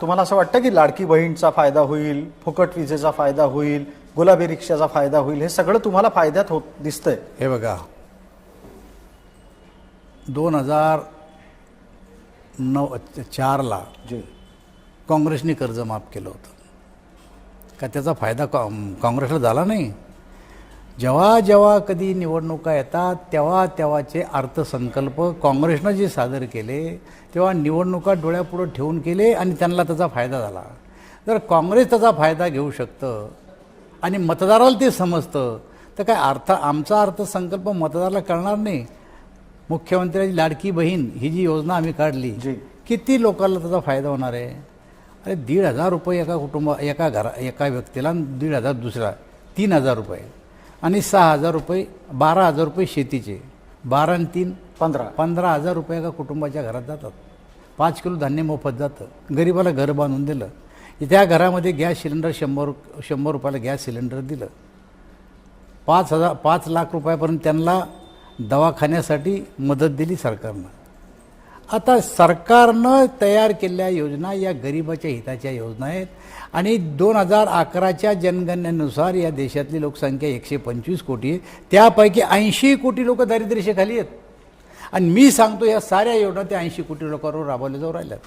तुम्हाला असं वाटतं की लाडकी बहीणचा फायदा होईल फुकट विजेचा फायदा होईल गुलाबी रिक्षाचा फायदा होईल हे सगळं तुम्हाला फायद्यात होत दिसतंय? हे बघा. दोन हजार नऊ चारला जी. काँग्रेसने कर्ज माफ केलं होतं. का त्याचा फायदा काँग्रेसला झाला नाही? जेव्हा जेव्हा कधी निवडणुका येतात तेव्हा तेव्हाचे अर्थसंकल्प काँग्रेसनं जे सादर केले तेव्हा निवडणुका डोळ्यापुढं ठेवून केले आणि त्यांना त्याचा फायदा झाला. जर काँग्रेस त्याचा फायदा घेऊ शकतं आणि मतदाराला ते समजतं तर काय अर्थ आमचा अर्थसंकल्प मतदाराला कळणार नाही? मुख्यमंत्र्याची लाडकी बहीण ही जी योजना आम्ही काढली जी. किती लोकांना त्याचा फायदा होणार आहे? अरे दीड हजार रुपये एका कुटुंबा एका घरा एका व्यक्तीला दीड हजार दुसरा तीन हजार रुपये. आणि सहा हजार रुपये बारा हजार रुपये शेतीचे. बारा आणि तीन पंधरा. पंधरा हजार रुपये एका कुटुंबाच्या घरात जातात. पाच किलो धान्य मोफत जातं. गरिबाला घर बांधून दिलं. त्या घरामध्ये गॅस सिलेंडर शंभर शंभर रुपयाला गॅस सिलेंडर दिलं. पाच हजार पाच लाख रुपयापर्यंत त्यांना दवाखान्यासाठी मदत दिली सरकारनं. आता सरकारनं तयार केलेल्या योजना या गरिबाच्या हिताच्या योजना आहेत. आणि दोन हजार अकराच्या जनगणनेनुसार या देशातली लोकसंख्या एकशे पंचवीस कोटी आहे. त्यापैकी ऐंशी कोटी लोक दारिद्र्यरेषेखाली आहेत. आणि मी सांगतो या साऱ्या योजना त्या ऐंशी कोटी लोकांवर राबवल्या जाऊ राहिल्यात.